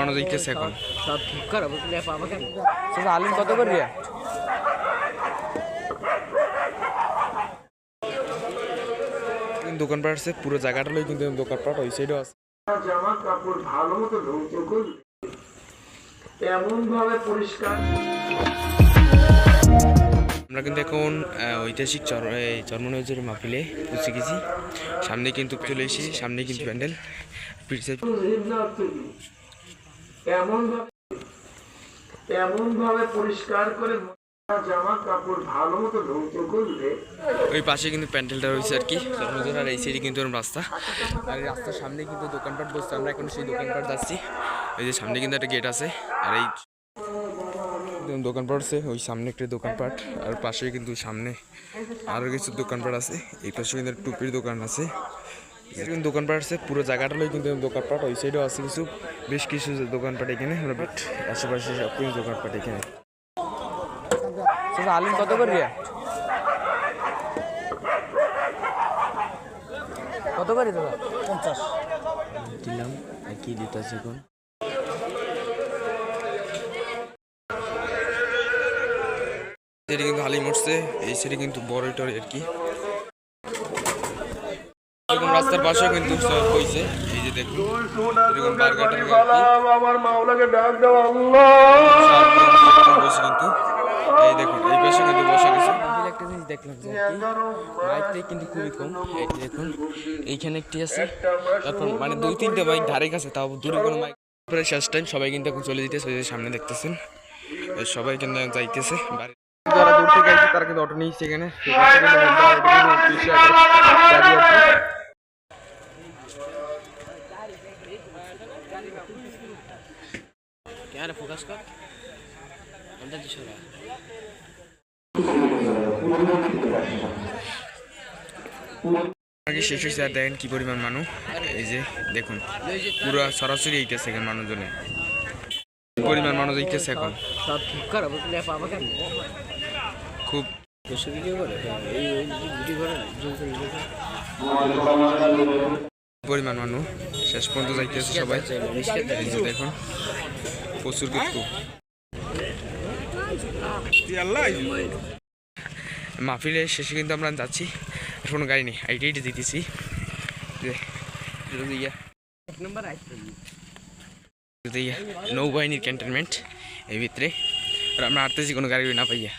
মানুষ দেখতেছে এখন। করো আলিম কত করে রিয়া দোকানপাট আছে পুরো জায়গাটা লই কিন্তু দোকানপাট ওই সাইডও আছে। জামা কাপড় ভালো মতো ধৌত করলে এমন ভাবে পরিষ্কার আমরা কিন্তু এখন ঐতিহাসিক চর এই চর্মনজরের মাহফিলে পৌঁছে গেছি। সামনে কিন্তু চলে এসেছি সামনে কিন্তু প্যান্ডেল। পিছে পরিষ্কার করে ওই পাশে কিন্তু রয়েছে আর কি। আর এই কিন্তু রাস্তা। আর রাস্তার সামনে কিন্তু দোকানপাট আমরা এখন সেই দোকানপাট যাচ্ছি। যে সামনে কিন্তু একটা গেট আছে, আর এই দোকানপাট আছে, ওই সামনে একটা দোকানপাট, আর পাশে কিন্তু সামনে আরও কিছু দোকানপাট আছে। এই পাশে কিন্তু টুপির দোকান আছে। এরকম দোকানপাট আছে পুরো জায়গাটা লই কিন্তু দোকানপাট ওই সাইডেও আছে কিছু। বেশ কিছু দোকানপাট এখানে বাট আশেপাশে সব কিছু দোকানপাট এখানে আলিম কত করে রিয়া কত করে দাদা? পঞ্চাশ। দিলাম কি দিতেছে এখন? কিন্তু হালি মরছে এই সাইডে কিন্তু বড় টরে আর কি? রাস্তার পাশে কিন্তু হয়েছে। এই যে দেখুন আমার মাওলাকে ডাক দাও আল্লাহ বসে কিন্তু এই দেখুন, এই পাশে কিন্তু বসে গেছে। একটা জিনিস দেখলাম যে কিন্তু খুবই কম এই দেখুন এইখানে একটি আছে, তারপর মানে দুই তিনটে বাইক ধারে কাছে তাও দূরে কোনো বাইক। শেষ টাইম সবাই কিন্তু এখন চলে যেতেছে সামনে দেখতেছেন। সবাই কিন্তু যাইতেছে, বাড়ি যারা দূর থেকে আসছে তারা কিন্তু অটো নিয়েছে এখানে। ক্যামেরা ফোকাস কর আমাদের দুশো টাকা আগে শেষ হয়েছে আর দেখেন কি পরিমাণ মানুষ এই যে দেখুন পুরো সরাসরি এইতেছে এখানে মানুষজনে কি পরিমাণ মানুষ এইতেছে এখন খুব ভিডিও করে এই ভিডিও করে পরিমাণ মানুষ শেষ পর্যন্ত যাইতেছে সবাই। দেখুন, প্রচুর কিন্তু। মাহফিলের শেষে কিন্তু আমরা যাচ্ছি। কোনো গাড়ি নেই। আইটি দিতেছি। নৌবাহিনীর ক্যান্টনমেন্ট এই ভিতরে। আর আমরা আটতেছি কোনো গাড়ি না পাইয়া।